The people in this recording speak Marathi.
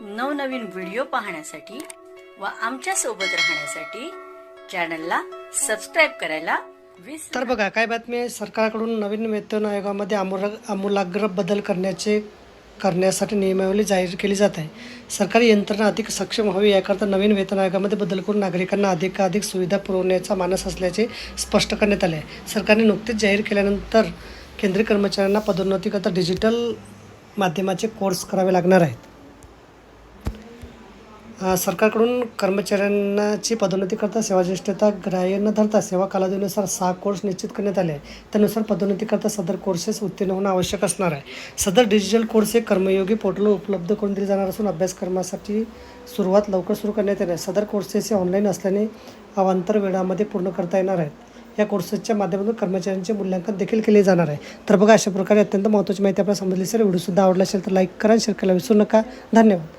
नवनवीन व्हिडिओ पाहण्यासाठी व आमच्यासोबत राहण्यासाठी चॅनलला सबस्क्राईब करायला तर बघा काय बातमी आहे? सरकारकडून नवीन वेतन आयोगामध्ये आमूल आमूलाग्र बदल करण्याचे करण्यासाठी नियमावली जाहीर केली जात आहे. सरकारी यंत्रणा अधिक सक्षम व्हावी याकरता नवीन वेतन आयोगामध्ये बदल करून नागरिकांना अधिकाधिक सुविधा पुरवण्याचा मानस असल्याचे स्पष्ट करण्यात आले आहे. सरकारने नुकतेच जाहीर केल्यानंतर केंद्रीय कर्मचाऱ्यांना पदोन्नतीकरता डिजिटल माध्यमाचे कोर्स करावे लागणार आहेत. सरकारकडून कर्मचाऱ्यांची पदोन्नती करता सेवाज्येष्ठता ग्राह्य न धरता सेवा कालावधीनुसार सहा कोर्स निश्चित करण्यात आले. आहे त्यानुसार पदोन्नती करता सदर कोर्सेस उत्तीर्ण होणं आवश्यक असणार आहे. सदर डिजिटल कोर्स हे कर्मयोगी पोर्टलवर उपलब्ध करून दिले जाणार असून अभ्यासक्रमासाठी सुरुवात लवकर सुरू करण्यात येणार. आहे सदर कोर्सेस हे ऑनलाईन असल्याने अवांतर वेळामध्ये पूर्ण करता येणार आहेत. या कोर्सेसच्या माध्यमातून कर्मचाऱ्यांचे मूल्यांकन देखील केले जाणार आहे. तर बघा अशा प्रकारे अत्यंत महत्त्वाची माहिती आपल्याला समजली सर व्हिडिओसुद्धा आवडला असेल तर लाईक करा शेअर करायला विसरू नका. धन्यवाद.